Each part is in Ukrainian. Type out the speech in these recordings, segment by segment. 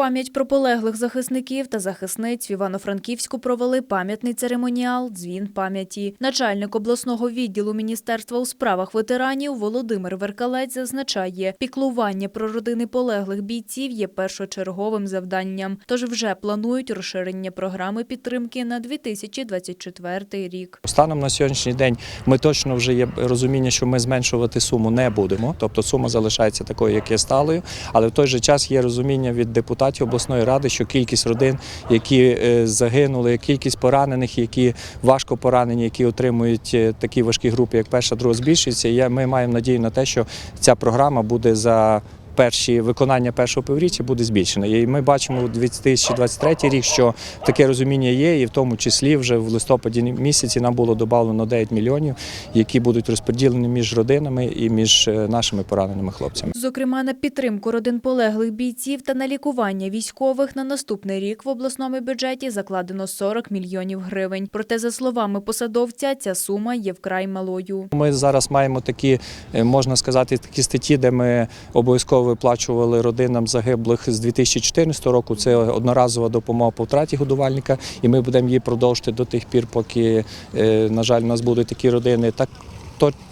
пам'ять про полеглих захисників та захисниць в Івано-Франківську провели пам'ятний церемоніал Дзвін пам'яті. Начальник обласного відділу Міністерства у справах ветеранів Володимир Веркалець зазначає, піклування про родини полеглих бійців є першочерговим завданням. Тож вже планують розширення програми підтримки на 2024 рік. Станом на сьогоднішній день ми точно вже є розуміння, що ми зменшувати суму не будемо. Тобто сума залишається такою, як є сталою. Але в той же час є розуміння від депутатів обласної ради, що кількість родин, які е, загинули, кількість поранених, які важко поранені, які отримують е, такі важкі групи, як перша, друга, збільшується. Ми маємо надію на те, що ця програма буде за. Перші виконання першого півріччя буде збільшено. І ми бачимо у 2023 рік, що таке розуміння є, і в тому числі вже в листопаді місяці нам було додано 9 мільйонів, які будуть розподілені між родинами і між е, нашими пораненими хлопцями. Зокрема, на підтримку родин полеглих бійців та на лікування військових на наступний рік в обласному бюджеті закладено 40 мільйонів гривень. Проте, за словами посадовця, ця сума є вкрай малою. Ми зараз маємо такі, е, можна сказати, такі статті, де ми обов'язково виплачували родинам загиблих з 2014 року. Це одноразова допомога по втраті годувальника, і ми будемо її продовжити до тих пір, поки, е, на жаль, у нас будуть такі родини. Так,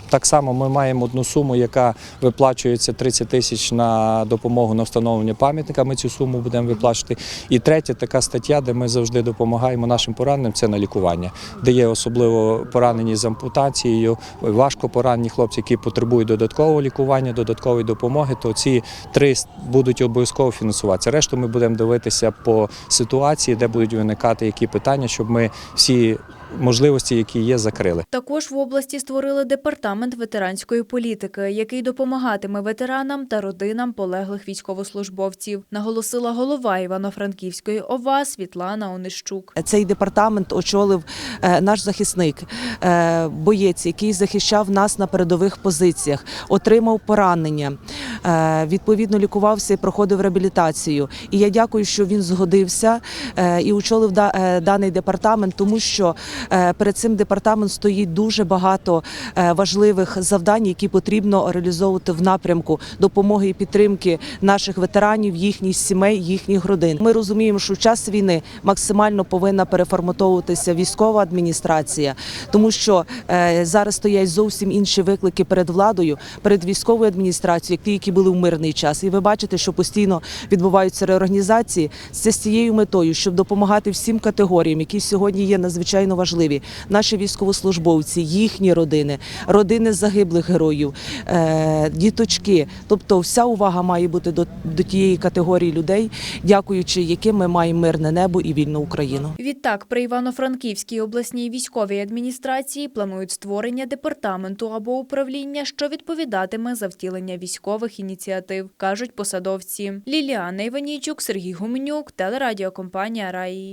так само ми маємо одну суму, яка виплачується 30 тисяч на допомогу на встановлення пам'ятника. Ми цю суму будемо виплачувати. І третя така стаття, де ми завжди допомагаємо нашим пораненим, це на лікування, де є особливо поранені з ампутацією, важко поранені хлопці, які потребують додаткового лікування, додаткової допомоги. То ці три будуть обов'язково фінансуватися. Решту ми будемо дивитися по ситуації, де будуть виникати які питання, щоб ми всі можливості, які є, закрили. Також в області створили департамент ветеранської політики, який допомагатиме ветеранам та родинам полеглих військовослужбовців, наголосила голова Івано-Франківської ОВА Світлана Онищук. Цей департамент очолив е, наш захисник, е, боєць, який захищав нас на передових позиціях, отримав поранення, е, відповідно лікувався і проходив реабілітацію. І я дякую, що він згодився і очолив да- даний департамент, тому що перед цим департаментом стоїть дуже багато е, важливих завдань, які потрібно реалізовувати в напрямку допомоги і підтримки наших ветеранів, їхніх сімей, їхніх родин. Ми розуміємо, що в час війни максимально повинна переформатовуватися військова адміністрація, тому що е, зараз стоять зовсім інші виклики перед владою, перед військовою адміністрацією, як ті, які були в мирний час. І ви бачите, що постійно відбуваються реорганізації. Це з цією метою, щоб допомагати всім категоріям, які сьогодні є надзвичайно важливі. Наші військовослужбовці, їхні родини, родини загиблих героїв, е, діточки. Тобто, вся увага має бути до, до тієї категорії людей, дякуючи яким ми маємо мирне небо і вільну Україну. Відтак, при Івано-Франківській обласній військовій адміністрації планують створення департаменту або управління, що відповідатиме за втілення військових ініціатив, кажуть посадовці. Ліліана Іванійчук, Сергій Гуменюк, телерадіокомпанія Раї.